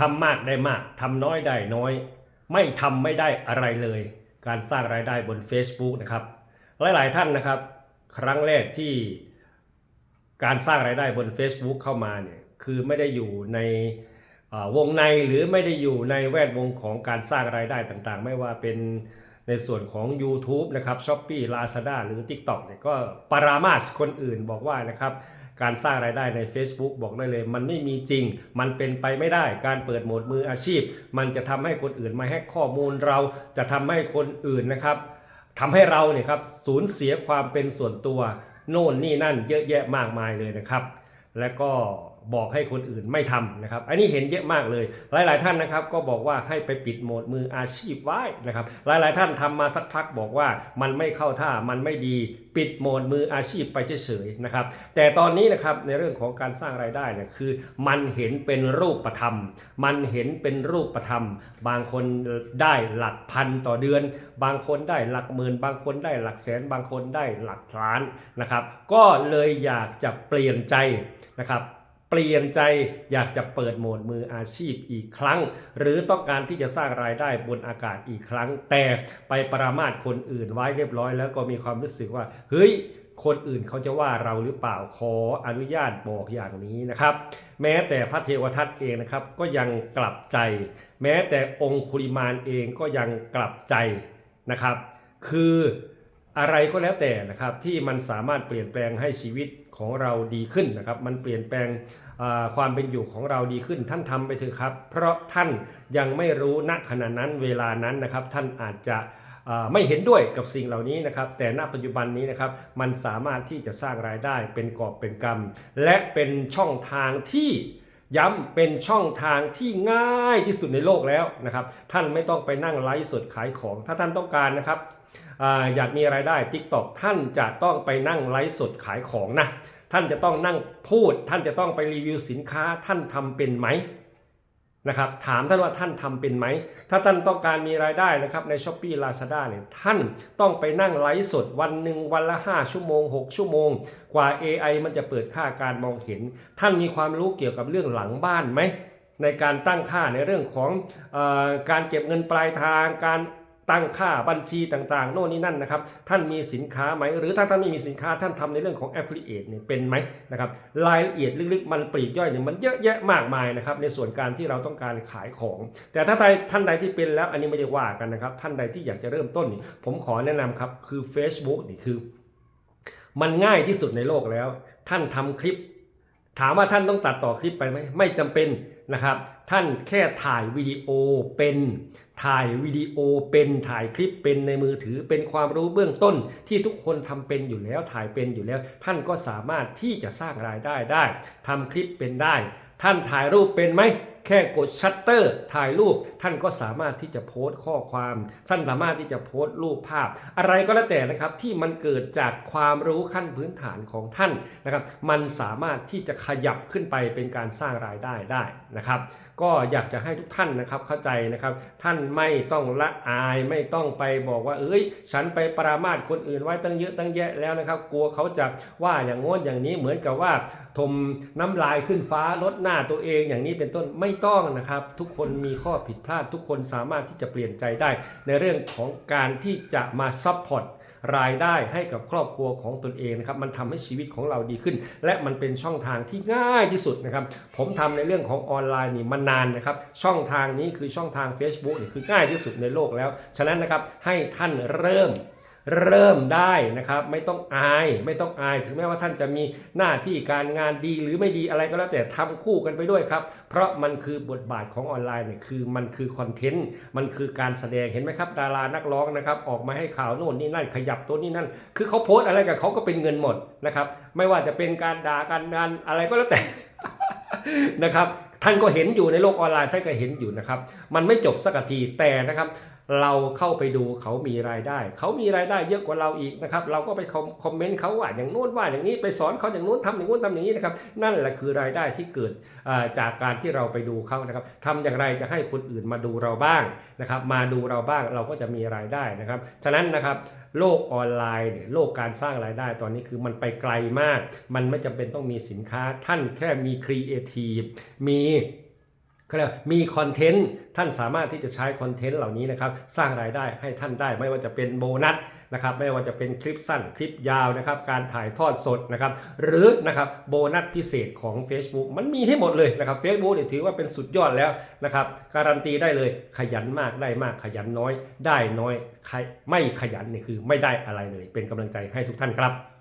ทำมากได้มากทำน้อยได้น้อย ไม่ทำไม่ได้อะไรเลย การสร้างรายได้บน Facebook นะครับ หลาย ๆ ท่านนะครับ ครั้งแรกที่การสร้างรายได้บน Facebook เข้ามาเนี่ยคือไม่ได้อยู่ในวงในหรือไม่ได้อยู่ในแวดวงของการสร้างรายได้ต่างๆ ไม่ว่าเป็นในส่วนของ YouTube นะครับ s h อ p e e Lazada หรือ TikTok เนี่ยก็ปรามาสคนอื่นบอกว่านะครับ การสร้างรายได้ใน Facebook บอกได้เลย มันไม่มีจริง มันเป็นไปไม่ได้ การเปิดโหมดมืออาชีพ มันจะทำให้คนอื่นมาแฮกข้อมูลเราจะทำให้คนอื่นนะครับทำให้เราเนี่ยครับสูญเสียความเป็นส่วนตัว โน่นนี่นั่นเยอะแยะมากมายเลยนะครับ และก็ บอกให้คนอื่นไม่ทำนะครับ อันนี้เห็นเยอะมากเลย หลาย ๆ ท่านนะครับก็บอกว่าให้ไปปิดโหมดมืออาชีพไว้นะครับ หลาย ๆ ท่านทำมาสักพักบอกว่ามันไม่เข้าท่ามันไม่ดีปิดโหมดมืออาชีพไปเฉย ๆ นะครับ แต่ตอนนี้นะครับในเรื่องของการสร้างรายได้เนี่ยคือ มันเห็นเป็นรูปธรรม มันเห็นเป็นรูปธรรม บางคนได้หลักพันต่อเดือน บางคนได้หลักหมื่น บางคนได้หลักแสน บางคนได้หลักล้านนะครับ ก็เลยอยากจะเปลี่ยนใจนะครับ เปลี่ยนใจอยากจะเปิดโหมดมืออาชีพอีกครั้ง หรือต้องการที่จะสร้างรายได้บนอากาศอีกครั้ง แต่ไปประมาทคนอื่นไว้เรียบร้อย แล้วก็มีความรู้สึกว่า เฮ้ยคนอื่นเขาจะว่าเราหรือเปล่าขออนุญาตบอกอย่างนี้นะครับ แม้แต่พระเทวทัตเองนะครับก็ยังกลับใจ แม้แต่องคุริมานเองก็ยังกลับใจนะครับ คืออะไรก็แล้วแต่นะครับที่มันสามารถเปลี่ยนแปลงให้ชีวิต ของเราดีขึ้นนะครับ มันเปลี่ยนแปลงความเป็นอยู่ของเราดีขึ้น ท่านทำไปเถอะครับ เพราะท่านยังไม่รู้ณขณะนั้นเวลานั้นนะครับ ท่านอาจจะไม่เห็นด้วยกับสิ่งเหล่านี้นะครับ แต่ณปัจจุบันนี้นะครับมันสามารถที่จะสร้างรายได้เป็นกอบเป็นกำและเป็นช่องทางที่ย้ำเป็นช่องทางที่ง่ายที่สุดในโลกแล้วนะครับ ท่านไม่ต้องไปนั่งไลฟ์สดขายของ ถ้าท่านต้องการนะครับออยากมีรายได้ TikTok ท่านจะต้องไปนั่งไลฟ์สดขายของนะ ท่านจะต้องนั่งพูด ท่านจะต้องไปรีวิวสินค้า ท่านทำเป็นไหมนะครับ ถามท่านว่าท่านทำเป็นไหม ถ้าท่านต้องการมีรายได้นะครับใน s h อ p e e Lazada เนี่ย ท่านต้องไปนั่งไลฟ์สดวันหนึ่งวันละ 5 ชั่วโมง 6 ชั่วโมง กว่า AI มันจะเปิดค่าการมองเห็น ท่านมีความรู้เกี่ยวกับเรื่องหลังบ้านไหม ในการตั้งค่าในเรื่องของอการเก็บเงินปลายทาง การ ตั้งค่าบัญชีต่างๆ โน่นนี่นั่นนะครับ ท่านมีสินค้าไหม หรือถ้าท่านไม่มีสินค้าท่านทำในเรื่องของ Affiliate เนี่ยเป็นไหมนะครับ รายละเอียดลึกๆ มันปลีกย่อยเนี่ยมันเยอะแยะมากมายนะครับ ในส่วนการที่เราต้องการขายของ แต่ถ้าใดท่านใดที่เป็นแล้วอันนี้ไม่ได้ว่ากันนะครับ ท่านใดที่อยากจะเริ่มต้นนี่ผมขอแนะนำครับ คือ Facebook นี่คือ มันง่ายที่สุดในโลกแล้ว ท่านทำคลิป ถามว่าท่านต้องตัดต่อคลิปไปไหมไม่จำเป็น นะครับ ท่านแค่ถ่ายวิดีโอเป็นถ่ายวิดีโอเป็นถ่ายคลิปเป็นในมือถือเป็นความรู้เบื้องต้นที่ทุกคนทำเป็นอยู่แล้วถ่ายเป็นอยู่แล้ว ท่านก็สามารถที่จะสร้างรายได้ได้ทำคลิปเป็นได้ ท่านถ่ายรูปเป็นไหมแค่กดชัตเตอร์ถ่ายรูป ท่านก็สามารถที่จะโพสต์ข้อความท่านสามารถที่จะโพสต์รูปภาพ อะไรก็แล้วแต่นะครับที่มันเกิดจากความรู้ขั้นพื้นฐานของท่านนะครับมันสามารถที่จะขยับขึ้นไปเป็นการสร้างรายได้ได้นะครับ ก็อยากจะให้ทุกท่านนะครับเข้าใจนะครับท่านไม่ต้องละอายไม่ต้องไปบอกว่า เอ้ย ฉันไปปรามาสคนอื่นไว้ตั้งเยอะตั้งแยะแล้วนะครับ กลัวเขาจะว่าอย่างโน้นอย่างนี้เหมือนกับว่าถมน้ำลายขึ้นฟ้าลดหน้าตัวเองอย่างนี้เป็นต้นไม่ไม่ต้องนะครับ ทุกคนมีข้อผิดพลาด ทุกคนสามารถที่จะเปลี่ยนใจได้ ในเรื่องของการที่จะมาซัพพอร์ตรายได้ให้กับครอบครัวของตนเองนะครับมันทำให้ชีวิตของเราดีขึ้น และมันเป็นช่องทางที่ง่ายที่สุดนะครับ ผมทำในเรื่องของออนไลน์นี่มานานนะครับ ช่องทางนี้คือช่องทาง Facebook นี่คือง่ายที่สุดในโลกแล้ว ฉะนั้นนะครับให้ท่านเริ่ม เริ่มได้นะครับไม่ต้องอายไม่ต้องอาย ถึงแม้ว่าท่านจะมีหน้าที่การงานดีหรือไม่ดีอะไรก็แล้วแต่ทำคู่กันไปด้วยครับ เพราะมันคือบทบาทของออนไลน์เนี่ยคือมันคือคอนเทนต์มันคือการแสดงเห็นไหมครับ ดารานักร้องนะครับออกมาให้ข่าวโน่นนี่นั่นขยับตัวนี่นั่น คือเขาโพสต์อะไรกับเขาก็เป็นเงินหมดนะครับไม่ว่าจะเป็นการด่าการงานอะไรก็แล้วแต่นะครับท่านก็เห็นอยู่ในโลกออนไลน์ท่านก็เห็นอยู่นะครับ มันไม่จบสักทีแต่นะครับเราเข้าไปดูเขามีรายได้ เขามีรายได้เยอะกว่าเราอีกนะครับ เราก็ไปคอมคอมเมนต์เขาว่าอย่างโน้นว่าอย่างนี้ไปสอนเขาอย่างโน้นทำอย่างโน้นทำอย่างนี้นะครับ นั่นแหละคือรายได้ที่เกิดจากการที่เราไปดูเขานะครับทำอย่างไรจะให้คนอื่นมาดูเราบ้างนะครับ มาดูเราบ้างเราก็จะมีรายได้นะครับ ฉะนั้นนะครับโลกออนไลน์เนี่ยโลกการสร้างรายได้ตอนนี้คือมันไปไกลมาก มันไม่จำเป็นต้องมีสินค้า ท่านแค่มีครีเอทีฟมี เขาเรียกมีคอนเทนต์ท่านสามารถที่จะใช้คอนเทนต์เหล่านี้นะครับสร้างรายได้ให้ท่านได้ ไม่ว่าจะเป็นโบนัสนะครับไม่ว่าจะเป็นคลิปสั้นคลิปยาวนะครับการถ่ายทอดสดนะครับหรือนะครับโบนัสพิเศษของ Facebook มันมีให้หมดเลยนะครับ Facebook เนี่ยถือว่าเป็นสุดยอดแล้วนะครับการันตีได้เลยขยันมากได้มากขยันน้อย ได้น้อยไม่ขยันนี่คือไม่ได้อะไรเลย เป็นกำลังใจให้ทุกท่านครับ